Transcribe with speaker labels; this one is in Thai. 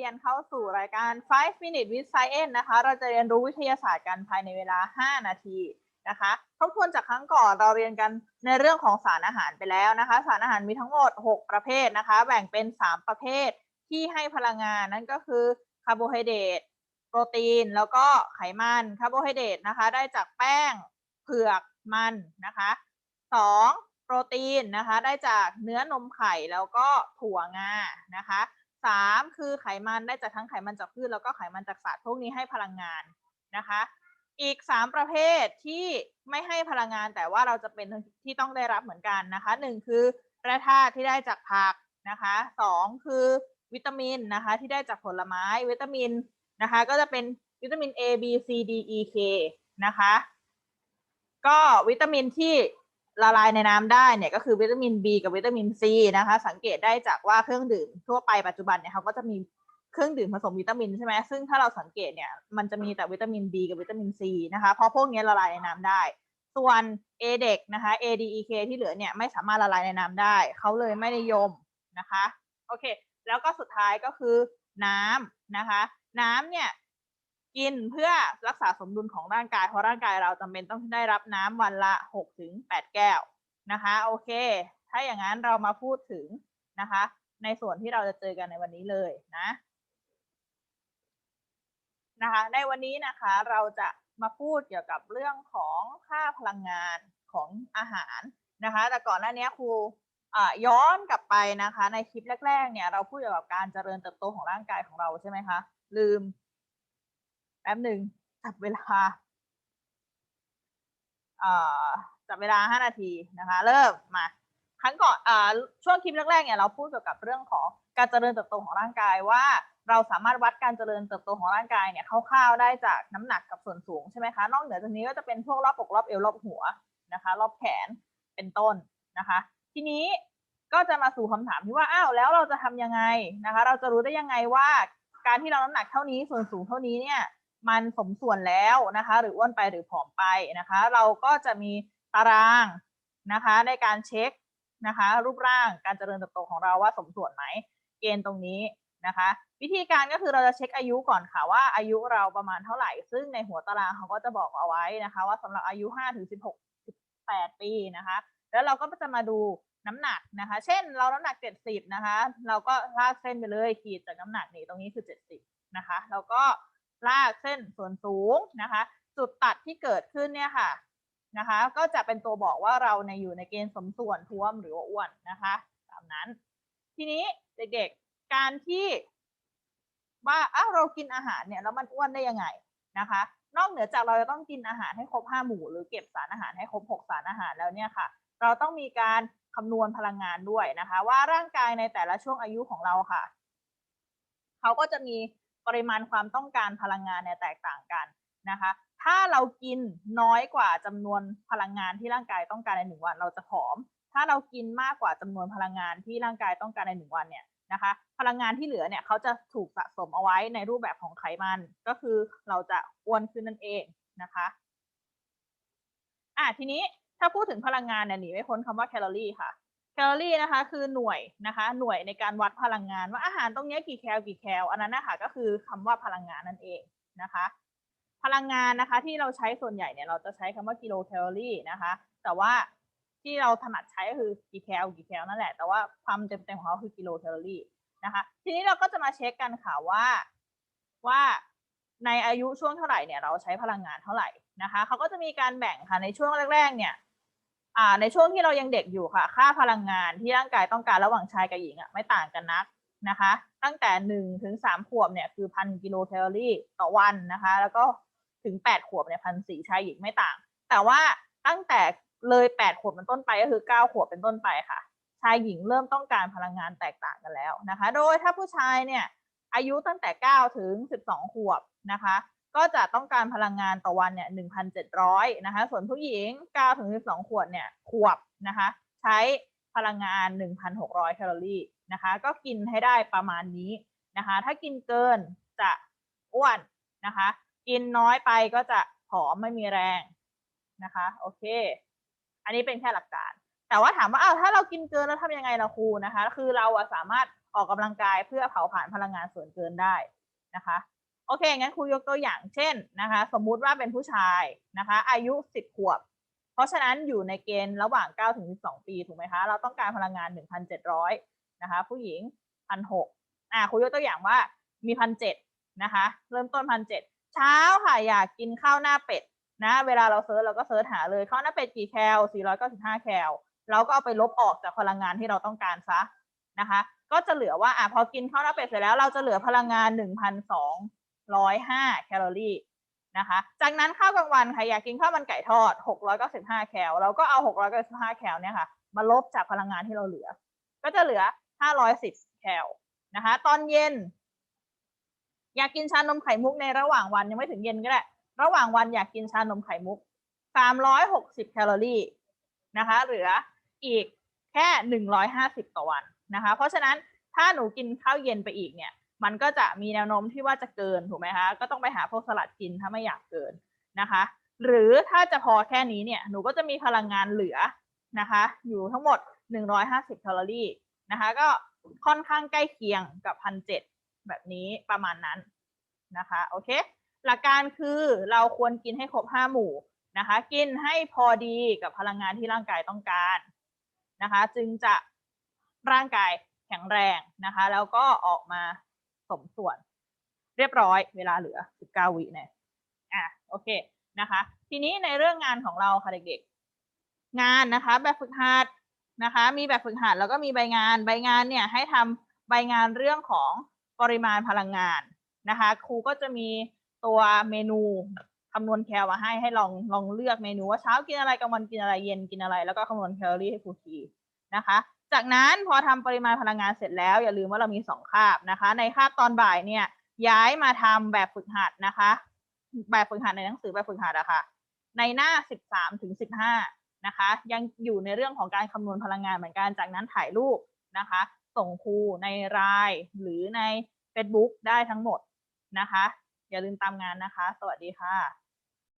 Speaker 1: รียนเข้าสู่รายการ 5 minute with science นะคะ เราจะเรียนรู้วิทยาศาสตร์กันภายในเวลา 5 นาทีนะคะทบทวนจากครั้งก่อนเราเรียนกันในเรื่องของสารอาหารไปแล้วนะคะ สารอาหารมีทั้งหมด 6 ประเภทนะคะ แบ่งเป็น 3 ประเภทที่ให้พลังงานนั่นก็คือคาร์โบไฮเดรตโปรตีน แล้วก็ไขมันคาร์โบไฮเดรตนะคะ ได้จากแป้งเผือกมันนะคะ 2. โปรตีนนะคะ ได้จากเนื้อนมไข่แล้วก็ถั่วงานะคะ สามคือไขมันได้จากทั้งไขมันจากพืชแล้วก็ไขมันจากสัตว์พวกนี้ให้พลังงานนะคะ อีก 3 ประเภทที่ไม่ให้พลังงานแต่ว่าเราจะเป็นที่ต้องได้รับเหมือนกันนะคะหนึ่งคือแร่ธาตุที่ได้จากผักนะคะสองคือวิตามินนะคะที่ได้จากผลไม้วิตามินนะคะก็จะเป็นวิตามิน A B C D E K นะคะ ก็วิตามินที่ ละลายในน้ำได้เนี่ยก็คือวิตามิน B กับวิตามิน C นะคะ สังเกตได้จากว่าเครื่องดื่มทั่วไปปัจจุบันเนี่ยเขาก็จะมีเครื่องดื่มผสมวิตามินใช่ไหมซึ่งถ้าเราสังเกตเนี่ยมันจะมีแต่วิตามิน B กับวิตามิน C นะคะเพราะพวกนี้ละลายในน้ำได้ ส่วน A เด็กนะคะ A D E K ที่เหลือเนี่ยไม่สามารถละลายในน้ำได้ เขาเลยไม่นิยมนะคะโอเค แล้วก็สุดท้ายก็คือน้ำนะคะ น้ำเนี่ย กินเพื่อรักษาสมดุลของร่างกาย เพราะร่างกายเราจำเป็นต้องได้รับน้ำวันละ6ถึง8แก้วนะคะ โอเค ถ้าอย่างนั้นเรามาพูดถึงนะคะ ในส่วนที่เราจะเจอกันในวันนี้เลยนะนะคะ ในวันนี้นะคะเราจะมาพูดเกี่ยวกับเรื่องของค่าพลังงานของอาหารนะคะ แต่ก่อนหน้านี้ครูย้อนกลับไปนะคะ ในคลิปแรก ๆ เนี่ยเราพูดเกี่ยวกับการเจริญเติบโตของร่างกายของเราใช่ไหมคะลืม แป๊บหนึ่งจับเวลาจับเวลาห้านาทีนะคะ เริ่มมาครั้งก่อนอช่วงคลิปแรกๆเนี่ยเราพูดเกี่ยวกับเรื่องของการเจริญเติบโตของร่างกายว่าเราสามารถวัดการเจริญเติบโตของร่างกายเนี่ยคร่าวๆได้จากน้ำหนักกับส่วนสูงใช่ไหมคะ นอกเหนือจากนี้ก็จะเป็นพวกรอบอกรอบเอวรอบหัวนะคะ รอบแขนเป็นต้นนะคะ ทีนี้ก็จะมาสู่คำถามที่ว่าอ้าวแล้วเราจะทำยังไงนะคะ เราจะรู้ได้ยังไงว่าการที่เราน้ำหนักเท่านี้ส่วนสูงเท่านี้เนี่ย มันสมส่วนแล้วนะคะ หรืออ้วนไปหรือผอมไปนะคะ เราก็จะมีตารางนะคะ ในการเช็คนะคะ รูปร่างการเจริญเติบโตของเราว่าสมส่วนไหมเกณฑ์ตรงนี้นะคะ วิธีการก็คือเราจะเช็คอายุก่อนค่ะว่าอายุเราประมาณเท่าไหร่ ซึ่งในหัวตารางเขาก็จะบอกเอาไว้นะคะ ว่าสำหรับอายุ5ถึง16 18 ปีนะคะ แล้วเราก็จะมาดูน้ำหนักนะคะ เช่นเราน้ำหนัก 70 นะคะ เราก็ลากเส้นไปเลยขีดจากน้ำหนักนี่ตรงนี้คือ 70 นะคะ แล้วก็ ลากเส้นส่วนสูงนะคะ จุดตัดที่เกิดขึ้นเนี่ยค่ะนะคะ ก็จะเป็นตัวบอกว่าเราในอยู่ในเกณฑ์สมส่วนท้วมหรือว่าอ้วนนะคะตามนั้น ทีนี้เด็กๆการที่ว่าอ้าวเรากินอาหารเนี่ยแล้วมันอ้วนได้ยังไงนะคะ นอกเหนือจากเราจะต้องกินอาหารให้ครบห้าหมู่หรือเก็บสารอาหารให้ครบหกสารอาหารแล้วเนี่ยค่ะ เราต้องมีการคำนวณพลังงานด้วยนะคะ ว่าร่างกายในแต่ละช่วงอายุของเราค่ะ เขาก็จะมี ปริมาณความต้องการพลังงานเนี่ยแตกต่างกันนะคะ ถ้าเรากินน้อยกว่าจำนวนพลังงานที่ร่างกายต้องการในหนึ่งวัน เราจะผอม ถ้าเรากินมากกว่าจำนวนพลังงานที่ร่างกายต้องการในหนึ่งวันเนี่ยนะคะ พลังงานที่เหลือเนี่ยเขาจะถูกสะสมเอาไว้ในรูปแบบของไขมัน ก็คือเราจะอ้วนขึ้นนั่นเองนะคะอะทีนี้ถ้าพูดถึงพลังงานเนี่ยหนีไม่พ้นคำว่าแคลอรี่ค่ะ ลอรี่นะคะคือหน่วยนะคะหน่วยในการวัดพลังงาน ว่าอาหารตรงนี้กี่แคลกี่แคลอันนั้นนะคะก็คือคำว่าพลังงานนั่นเองนะคะ พลังงานนะคะที่เราใช้ส่วนใหญ่เนี่ยเราจะใช้คำว่ากิโลแคลอรี่นะคะ แต่ว่าที่เราถนัดใช้ก็คือกี่แคลกี่แคลนั่นแหละ แต่ว่าความเต็มๆของเขาคือกิโลแคลอรี่นะคะทีนี้เราก็จะมาเช็คกันค่ะว่าว่าในอายุช่วงเท่าไหร่เนี่ยเราใช้พลังงานเท่าไหร่นะคะเขาก็จะมีการแบ่งค่ะในช่วงแรกๆเนี่ย ในช่วงที่เรายังเด็กอยู่ค่ะ ค่าพลังงานที่ร่างกายต้องการระหว่างชายกับหญิงอะไม่ต่างกันนักนะคะ ตั้งแต่หนึ่งถึงสามขวบเนี่ยคือพันกิโลแคลอรี่ต่อวันนะคะ แล้วก็ถึงแปดขวบเนี่ยพันสี่ชายหญิงไม่ต่าง แต่ว่าตั้งแต่เลยแปดขวบเป็นต้นไปก็คือเก้าขวบเป็นต้นไปค่ะ ชายหญิงเริ่มต้องการพลังงานแตกต่างกันแล้วนะคะ โดยถ้าผู้ชายเนี่ยอายุตั้งแต่เก้าถึงสิบสองขวบนะคะ ก็จะต้องการพลังงานต่อวันเนี่ย1,700นะคะ ส่วนผู้หญิง9ถึง12ขวดเนี่ยขวบนะคะ ใช้พลังงาน1,600แคลอรี่นะคะ ก็กินให้ได้ประมาณนี้นะคะ ถ้ากินเกินจะอ้วนนะคะ กินน้อยไปก็จะผอมไม่มีแรงนะคะ โอเค อันนี้เป็นแค่หลักการแต่ว่าถามว่าอ้าวถ้าเรากินเกินแล้วทำยังไงล่ะครูนะคะ คือเราสามารถออกกำลังกายเพื่อเผาผลาญพลังงานส่วนเกินได้นะคะ โอเค งั้นครูยกตัวอย่างเช่นนะคะ สมมุติว่าเป็นผู้ชายนะคะ อายุ 10 ขวบ เพราะฉะนั้นอยู่ในเกณฑ์ระหว่าง 9 ถึง 12 ปี ถูกไหมคะ เราต้องการพลังงาน 1,700 นะคะ ผู้หญิง 1,600อ่าครูยกตัวอย่างว่ามี 1,700 นะคะ เริ่มต้น 1,700 เช้าค่ะ อยากกินข้าวหน้าเป็ดนะ เวลาเราเซิร์ชเราก็เซิร์ชหาเลย ข้าวหน้าเป็ดกี่แคล 495 แคล เราก็เอาไปลบออกจากพลังงานที่เราต้องการซะนะคะ ก็จะเหลือว่าอะพอกินข้าวหน้าเป็ดเสร็จแล้ว เราจะเหลือพลังงาน1,002 1,205 แคลอรี่นะคะ จากนั้นข้าวกลางวันค่ะอยากกินข้าวมันไก่ทอด 695 แคล เราก็เอา 695 แคลเนี่ยค่ะ มาลบจากพลังงานที่เราเหลือ ก็จะเหลือ 510 แคลนะคะ ตอนเย็น อยากกินชานมไข่มุกในระหว่างวันยังไม่ถึงเย็นก็ได้ ระหว่างวันอยากกินชานมไข่มุก 360 แคลอรี่นะคะ เหลืออีกแค่ 150 ต่อวันนะคะ เพราะฉะนั้นถ้าหนูกินข้าวเย็นไปอีกเนี่ย มันก็จะมีแนวโน้มที่ว่าจะเกินถูกไหมคะก็ต้องไปหาพวกสลัดกินถ้าไม่อยากเกินนะคะ หรือถ้าจะพอแค่นี้เนี่ยหนูก็จะมีพลังงานเหลือนะคะ อยู่ทั้งหมด 150แคลอรี่นะคะ ก็ค่อนข้างใกล้เคียงกับพันเแบบนี้ประมาณนั้นนะคะโอเคหลักการคือเราควรกินให้ครบ5หมู่นะคะ กินให้พอดีกับพลังงานที่ร่างกายต้องการนะคะ จึงจะร่างกายแข็งแรงนะคะ แล้วก็ออกมา สมส่วน เรียบร้อยเวลาเหลือ 19 วิเนี่อะโอเคนะคะ ทีนี้ในเรื่องงานของเราค่ะเด็กๆ งานนะคะ แบบฝึกหัดนะคะ มีแบบฝึกหัดแล้วก็มีใบงานใบงานเนี่ยให้ทำใบงานเรื่องของปริมาณพลังงานนะคะ ครูก็จะมีตัวเมนูคำนวณแคลมาให้ให้ลองลองเลือกเมนูว่าเช้ากินอะไรกลางวันกินอะไรเย็นกินอะไร แล้วก็คำนวณแคลอรี่ให้ครูทีนะคะ จากนั้นพอทำปริมาณพลังงานเสร็จแล้ว อย่าลืมว่าเรามีสองคาบนะคะ ในคาบตอนบ่ายเนี่ยย้ายมาทำแบบฝึกหัดนะคะ แบบฝึกหัดในหนังสือแบบฝึกหัดอะคะ่ะ ในหน้า 13ถึง15นะคะ ยังอยู่ในเรื่องของการคำนวณพลังงานเหมือนกันจากนั้นถ่ายรูปนะคะ ส่งครูในไลน์หรือใน Facebook ได้ทั้งหมดนะคะ อย่าลืมตามงานนะคะ สวัสดีค่ะ